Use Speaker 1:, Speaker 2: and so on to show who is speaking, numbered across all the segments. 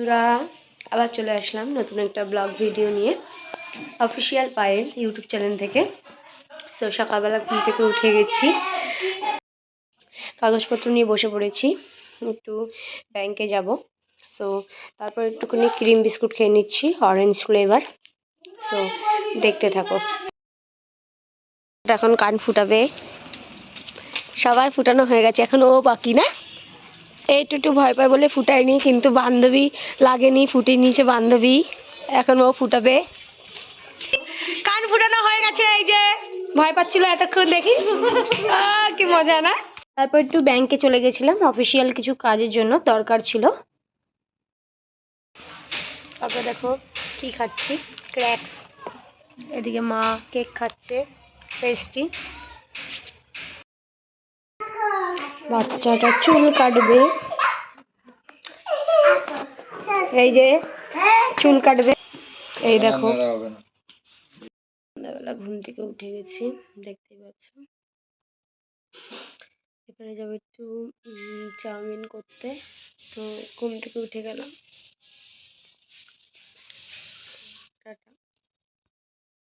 Speaker 1: বন্ধুরা, আবার চলে আসলাম নতুন একটা ব্লগ ভিডিও নিয়ে অফিসিয়াল পায়েল ইউটিউব চ্যানেল থেকে। সো সকালবেলা ঘুম থেকে উঠে গেছি। কাগজপত্র নিয়ে বসে পড়েছি, একটু ব্যাংকে যাব। সো তারপর একটুখানি ক্রিম বিস্কুট খেয়ে নিচ্ছি অরেঞ্জ ফ্লেভার সো দেখতে থাকো। এখন কান ফুটাবে। সবাই ফুটানো হয়ে গেছে, এখন ও বাকি না? একটু একটু ভয় পায় বলে ফুটায়নি, কিন্তু বান্ধবী লাগেনি, ফুটিয়ে নিয়েছে বান্ধবী। এখন ও ফুটাবে। কান ফুটানো হয়ে গেছে, এই যে। ভয় পাচ্ছিল এতক্ষণ দেখি। কি মজা, না? তারপর একটু ব্যাংকে চলে গেছিলাম, অফিসিয়াল কিছু কাজের জন্য দরকার ছিল। তারপর দেখো কি খাচ্ছি। ক্র্যাক্স। এদিকে মা কেক খাচ্ছে, পেস্ট্রি। বাচ্চাটা চুল কাটবে। এই যে চুল কাটবে। এই দেখো। সন্ধ্যাবেলা ঘুম থেকে উঠে গেছি দেখতেই পাচ্ছ। এবারে যাব একটু চাউমিন করতে। তো ঘুম থেকে উঠে গেলাম।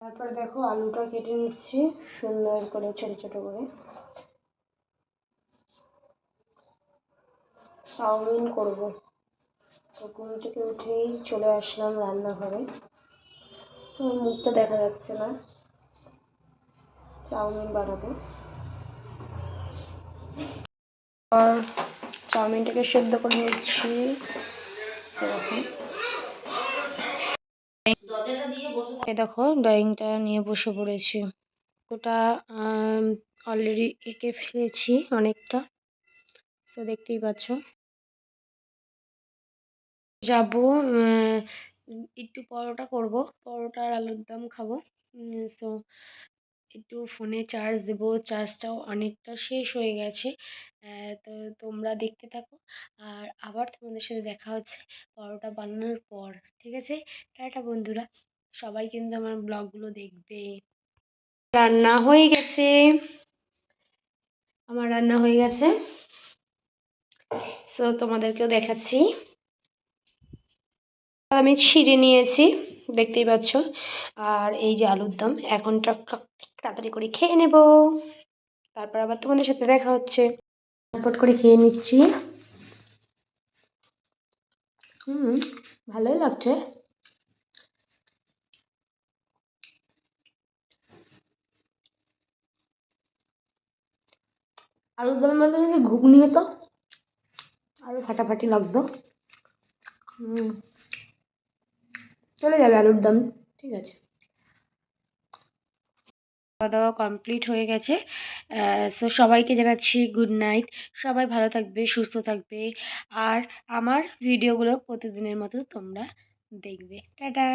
Speaker 1: তারপর দেখো আলুটা কেটে নিচ্ছি সুন্দর করে ছোট ছোট করে। চাউমিন করব। তো ঘুম থেকে উঠেই চলে আসলাম রান্নাঘরে। তো মুখটা দেখা যাচ্ছে না। চাউমিন বানাবো। আর চাউমিনটাকে সেদ্ধ করে নিচ্ছি। এই দেখো, ড্রয়িংটা নিয়ে বসে পড়েছি। ওটা অলরেডি এঁকে ফেলেছি অনেকটা। তো দেখতেই পাচ্ছ। যাব একটু পরোটা করব পরোটা আর আলুর দম খাব সো একটু ফোনে চার্জ দেব চার্জটাও অনেকটা শেষ হয়ে গেছে তো তোমরা দেখতে থাকো, আর আবার তোমাদের সাথে দেখা হচ্ছে পরোটা বানানোর পর, ঠিক আছে? টাটা বন্ধুরা, সবাই কিন্তু আমার ব্লগগুলো দেখবে। রান্না হয়ে গেছে। আমার রান্না হয়ে গেছে। সো তোমাদেরকেও দেখাচ্ছি। আমি ছিঁড়ে নিয়েছি, দেখতেই পাচ্ছ। আর এই যে আলুর দম, এখন টক টক তাড়াতাড়ি করে খেয়ে নেব। তারপর আবার তোমাদের সাথে দেখা হচ্ছে। ঝটপট করে খেয়ে নিচ্ছি। হুম, ভালোই লাগছে। আলুর দমের মধ্যে যদি ঘুগনি হতো আরও ফাটাফাটি লাগতো। হুম। চলে যাবে আলুর দম। ঠিক আছে। খাওয়া দাওয়া কমপ্লিট হয়ে গেছে। সো সবাইকে জানাচ্ছি গুড নাইট সবাই ভালো থাকবে, সুস্থ থাকবে। আর আমার ভিডিওগুলো প্রতিদিনের মতো তোমরা দেখবে। টাটা!